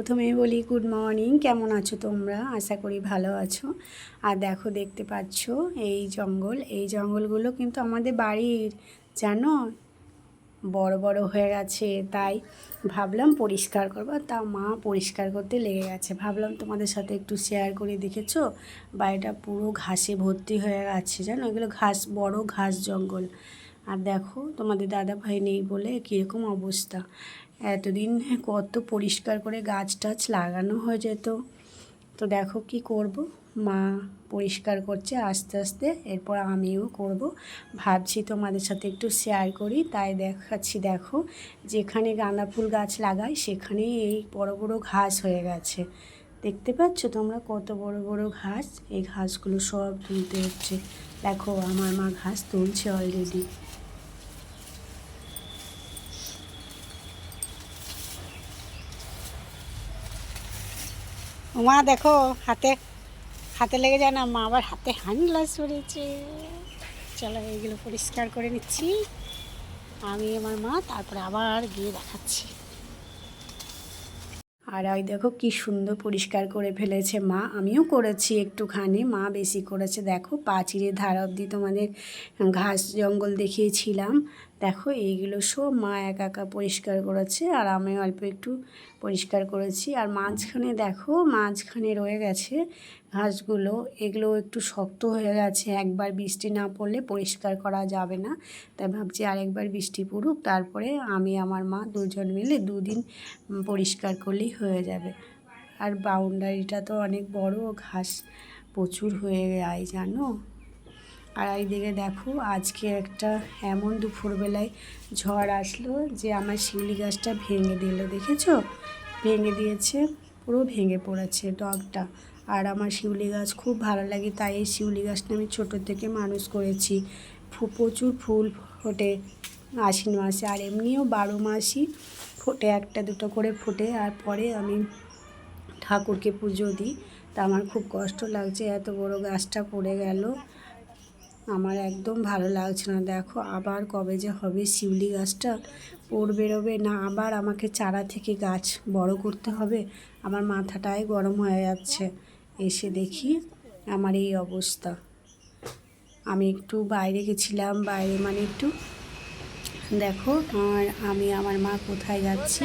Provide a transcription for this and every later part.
প্রথমে বলি good morning কেমন আছো তোমরা? আশা করি ভালো আছো। আর দেখো, দেখতে পাচ্ছ এই জঙ্গল। এই জঙ্গলগুলো কিন্তু আমাদের বাড়ির, জানো? বড় বড় হয়ে গেছে, তাই ভাবলাম পরিষ্কার করব। তা মা পরিষ্কার করতে লেগে গেছে। ভাবলাম তোমাদের সাথে একটু শেয়ার করে, দেখেছ? বাড়িটা পুরো ঘাসে ভর্তি হয়ে গেছে, জানো? এগুলো ঘাস, বড় ঘাস জঙ্গল। আর দেখো, তোমাদের দাদা ভাই নেই বলে কীরকম অবস্থা। এতদিন কত পরিষ্কার করে গাছ টাছ লাগানো হয়ে যেত। তো দেখো কি করব। মা পরিষ্কার করছে আস্তে আস্তে, এরপর আমিও করব। ভাবছি তোমাদের সাথে একটু শেয়ার করি। তাই দেখাচ্ছি, দেখো, যেখানে গাঁদা ফুল গাছ লাগাই, সেখানেই এই বড় বড় ঘাস হয়ে গেছে। দেখতে পাচ্ছ তোমরা কত বড় বড় ঘাস? এই ঘাসগুলো সব তুলতে হচ্ছে। দেখো, আমার মা ঘাস তুলছে অলরেডি মা দেখো, হাতে হাতে লেগে যায় না, মা আবার হাতে হ্যান্ড গ্লাস পরেছে। চলো এইগুলো পরিষ্কার করে নিচ্ছি। আমি আমার মা, তারপরে আবার গিয়ে দেখাচ্ছি। আর ওই দেখো কি সুন্দর পরিষ্কার করে ফেলেছে মা। আমিও করেছি একটুখানি, মা বেশি করেছে। দেখো পাঁচিরের ধার অবধি তোমাদের ঘাস জঙ্গল দেখিয়েছিলাম। দেখো, এইগুলো সব মা একা একা পরিষ্কার করেছে আর আমি অল্প একটু পরিষ্কার করেছি। আর মাঝখানে দেখো, মাঝখানে রয়ে গেছে ঘাসগুলো। এগুলো একটু শক্ত হয়ে গেছে, একবার বৃষ্টি না পড়লে পরিষ্কার করা যাবে না। তাই ভাবছি আরেকবার বৃষ্টি পড়ুক, তারপরে আমি আমার মা দুজন মিলে দুদিন পরিষ্কার করলেই হয়ে যাবে। আর বাউন্ডারিটা তো অনেক বড়, ঘাস প্রচুর হয়ে যায়, জানো? আর এইদিকে দেখো, আজকে একটা এমন দুপুরবেলায় ঝড় আসলো যে আমার শিউলি গাছটা ভেঙে দিল, দেখেছ? ভেঙে দিয়েছে, পুরো ভেঙে পড়েছে ডগটা। আর আমার শিউলি গাছ খুব ভালো লাগে, তাই এই শিউলি গাছটা আমি ছোটো থেকে মানুষ করেছি। প্রচুর ফুল ফোটে আশ্বিন মাসে, আর এমনিও বারো মাসই ফোটে, একটা দুটো করে ফোটে, আর পরে আমি ঠাকুরকে পুজো দিই। তা আমার খুব কষ্ট লাগছে, এত বড় গাছটা পড়ে গেল। আমার একদম ভালো লাগছে না। দেখো আবার কবে যে হবে শিউলি গাছটা পড় বেরোবে না, আবার আমাকে চারা থেকে গাছ বড় করতে হবে। আমার মাথাটাই গরম হয়ে যাচ্ছে। এসে দেখি আমার এই অবস্থা। আমি একটু বাইরে গেছিলাম, বাইরে মানে একটু দেখো, আর আমি, আমার মা কোথায় যাচ্ছি?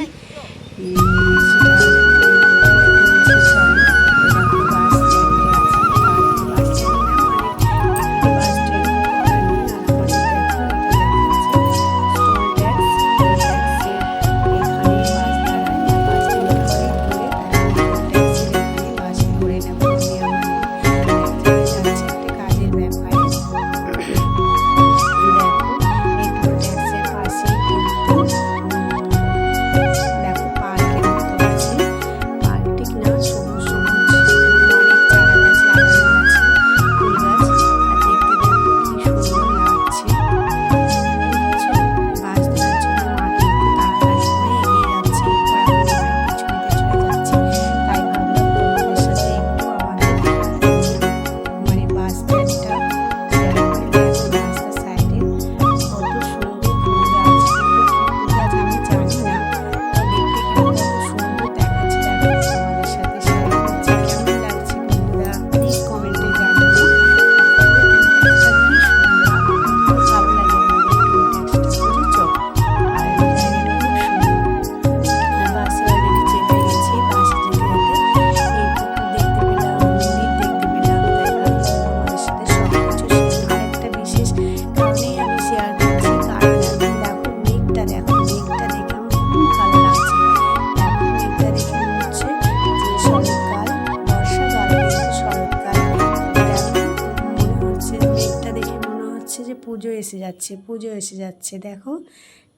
পুজো এসে যাচ্ছে, পুজো এসে যাচ্ছে, দেখো,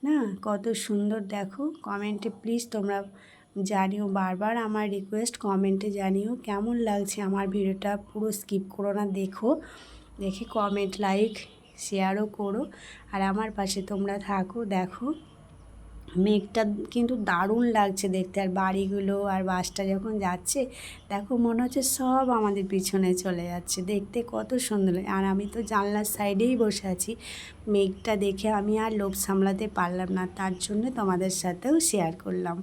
না? কত সুন্দর, দেখো কমেন্টে প্লিজ তোমরা জানিও বারবার আমার রিকোয়েস্ট কমেন্টে জানিও কেমন লাগছে আমার ভিডিওটা, পুরো স্কিপ করো না, দেখো, দেখে কমেন্ট লাইক শেয়ারও করো, আর আমার পাশে তোমরা থাকো, দেখো। মেঘটা কিন্তু দারুণ লাগছে দেখতে, আর বাড়িগুলো আর বাসটা যখন যাচ্ছে, দেখো মনে হচ্ছে সব আমাদের পিছনে চলে যাচ্ছে। দেখতে কত সুন্দর। আর আমি তো জানলার সাইডেই বসে আছি। মেঘটা দেখে আমি আর লোভ সামলাতে পারলাম না। তার জন্য তোমাদের সাথেও শেয়ার করলাম।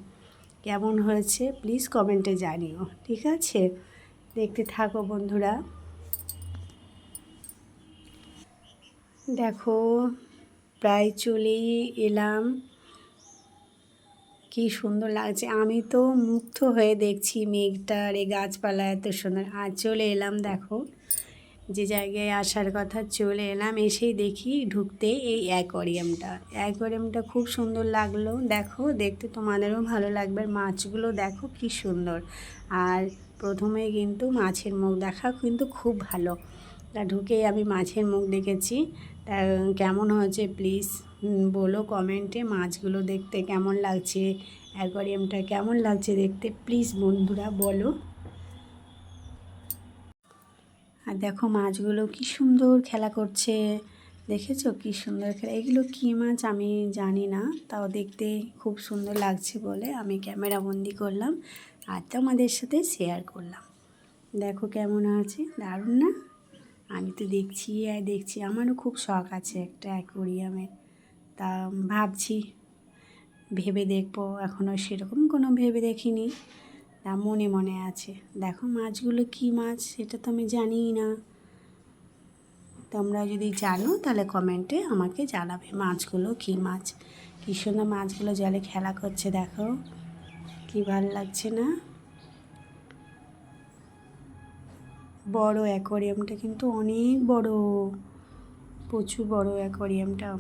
কেমন হয়েছে? প্লিজ কমেন্টে জানিও। ঠিক আছে? দেখতে থাকো বন্ধুরা। দেখো, প্রায় চলেই এলাম। কি সুন্দর লাগছে। আমি তো মুগ্ধ হয়ে দেখছি মেঘটা, আর এই গাছপালা এত সুন্দর। আর চলে এলাম, দেখো, যে জায়গায় আসার কথা চলে এলাম, এসেই দেখি ঢুকতে এই অ্যাকোরিয়ামটা অ্যাকোরিয়ামটা খুব সুন্দর লাগল, দেখো, দেখতে তোমাদেরও ভালো লাগবে। মাছগুলো দেখো কি সুন্দর। আর প্রথমে কিন্তু মাছের মুখ দেখা কিন্তু খুব ভালো। তা ঢুকেই আমি মাছের মুখ দেখেছি। তা কেমন হয়েছে প্লিজ? বলো কমেন্টে মাছগুলো দেখতে কেমন লাগছে, অ্যাকোয়ারিয়ামটা কেমন লাগছে দেখতে প্লিজ বন্ধুরা বলো। আর দেখো মাছগুলো কি সুন্দর খেলা করছে, দেখেছ কি সুন্দর খেলা, এগুলো কী মাছ আমি জানি না, তাও দেখতে খুব সুন্দর লাগছে বলে আমি ক্যামেরা বন্দি করলাম আর তোমাদের সাথে শেয়ার করলাম। দেখো কেমন আছে, দারুণ না? আমি তো দেখছি আর দেখছি, আমারও খুব শখ আছে একটা অ্যাকোরিয়ামের তা ভাবছি, ভেবে দেখব। এখনও সেরকম কোনো ভেবে দেখিনি। তা মনে মনে আছে। দেখো মাছগুলো কি মাছ, সেটা তো আমি জানিই না। তোমরা যদি জানো, তাহলে কমেন্টে আমাকে জানাবে মাছগুলো কি মাছ। কী সুন্দর মাছগুলো জলে খেলা করছে, দেখো। কি ভালো লাগছে না? বড় অ্যাকোরিয়ামটা কিন্তু অনেক বড়। প্রচুর বড় অ্যাকোরিয়ামটা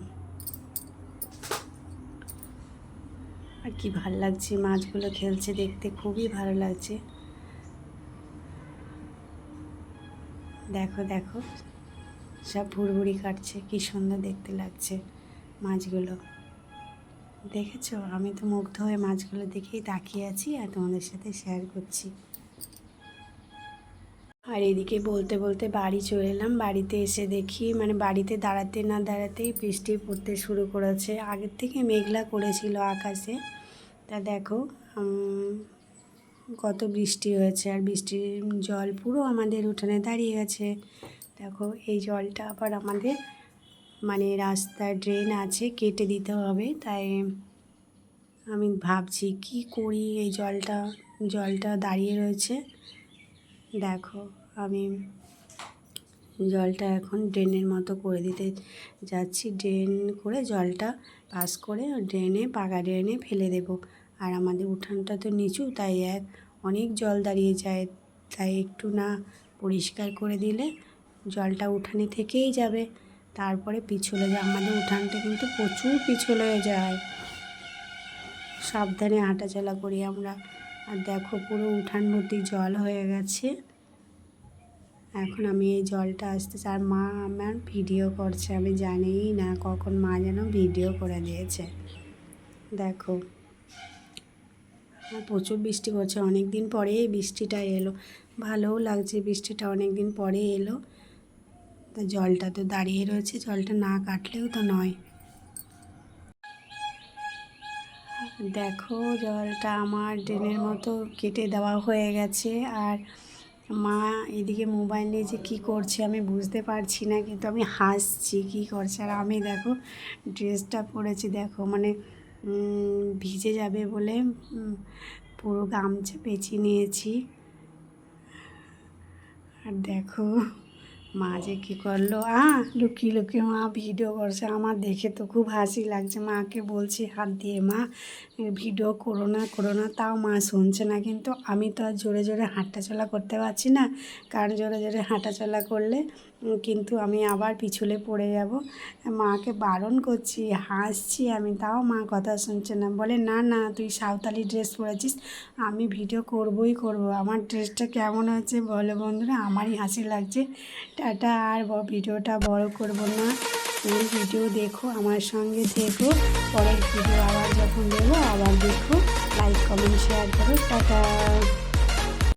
আর কি ভালো লাগছে? মাছগুলো খেলছে দেখতে খুবই ভালো লাগছে। দেখো দেখো, সব ভুড়ভুড়ি কাটছে, কি সুন্দর দেখতে লাগছে মাছগুলো। দেখেছ? আমি তো মুগ্ধ হয়ে মাছগুলো দেখেই তাকিয়ে আছি আর তোমাদের সাথে শেয়ার করছি। আর এদিকে বলতে বলতে বাড়ি চলে এলাম। বাড়িতে এসে দেখি মানে বাড়িতে দাঁড়াতে না দাঁড়াতেই বৃষ্টি পড়তে শুরু করেছে। আগের থেকে মেঘলা করেছিল আকাশে। তা দেখো কত বৃষ্টি হয়েছে। আর বৃষ্টির জল পুরো আমাদের উঠানে দাঁড়িয়ে গেছে। দেখো, এই জলটা আবার আমাদের মানে রাস্তার ড্রেন আছে, কেটে দিতে হবে। তাই আমি ভাবছি, কি করি এই জলটা? জলটা দাঁড়িয়ে রয়েছে। দেখো আমি জলটা এখন ড্রেনের মতো করে দিতে যাচ্ছি। ড্রেন করে জলটা পাস করে ড্রেনে, পাকা ড্রেনে ফেলে দেব। আর আমাদের উঠানটা তো নিচু, তাই এক অনেক জল দাঁড়িয়ে যায়। তাই একটু না পরিষ্কার করে দিলে জলটা উঠানে থেকেই যাবে। তারপরে পিছলে যায় আমাদের উঠানটা কিন্তু প্রচুর পিছল যায়। সাবধানে হাঁটাচলা করি আমরা। আর দেখো পুরো উঠান ভর্তি জল হয়ে গেছে। এখন আমি এই জলটা আসতে আর মা আমার ভিডিও করছে, আমি জানিই না কখন মা যেন ভিডিও করে দিয়েছে। দেখো। প্রচুর বৃষ্টি করছে অনেক দিন পরে বৃষ্টিটা এলো। ভালোও লাগছে, বৃষ্টিটা অনেক দিন পরে এলো। তা জলটা তো দাঁড়িয়ে রয়েছে, জলটা না কাটলেও তো নয়। দেখো, জলটা আমার ড্রেনের মতো কেটে দেওয়া হয়ে গেছে। আর মা এদিকে মোবাইল নিয়ে যে কী করছে আমি বুঝতে পারছি না, কিন্তু আমি হাসছি। কী করছে? আর আমি দেখো ড্রেসটা পরেছি, দেখো মানে ভিজে যাবে বলে পুরো গামছা পেঁচিয়ে নিয়েছি। আর দেখো মা যে কী করল? আ, লুকিয়ে লুকিয়ে মা ভিডিও করছে। আমার দেখে তো খুব হাসি লাগছে। মাকে বলছি, হাত দিয়ে মা ভিডিও করো না করো না। তাও মা শুনছে না। কিন্তু আমি তো আর জোরে জোরে হাঁটাচলা করতে পারছি না। কারণ জোরে জোরে হাঁটাচলা করলে কিন্তু আমি আবার পিছলে পড়ে যাব। মাকে বারণ করছি, হাসছি আমি, তাও মা কথা শুনছে না। বলে, না না, তুই সাঁওতালি ড্রেস পরেছিস, আমি ভিডিও করবই করব। আমার ড্রেসটা কেমন হয়েছে বলো বন্ধুরা, আমারই হাসি লাগছে। টাটা, আর ভিডিওটা বড় করব না। ফুল ভিডিও দেখো, আমার সঙ্গে দেখো পরের ভিডিও আবার যখন দেবো, আবার দেখো। লাইক কমেন্ট শেয়ার করো। টাটা।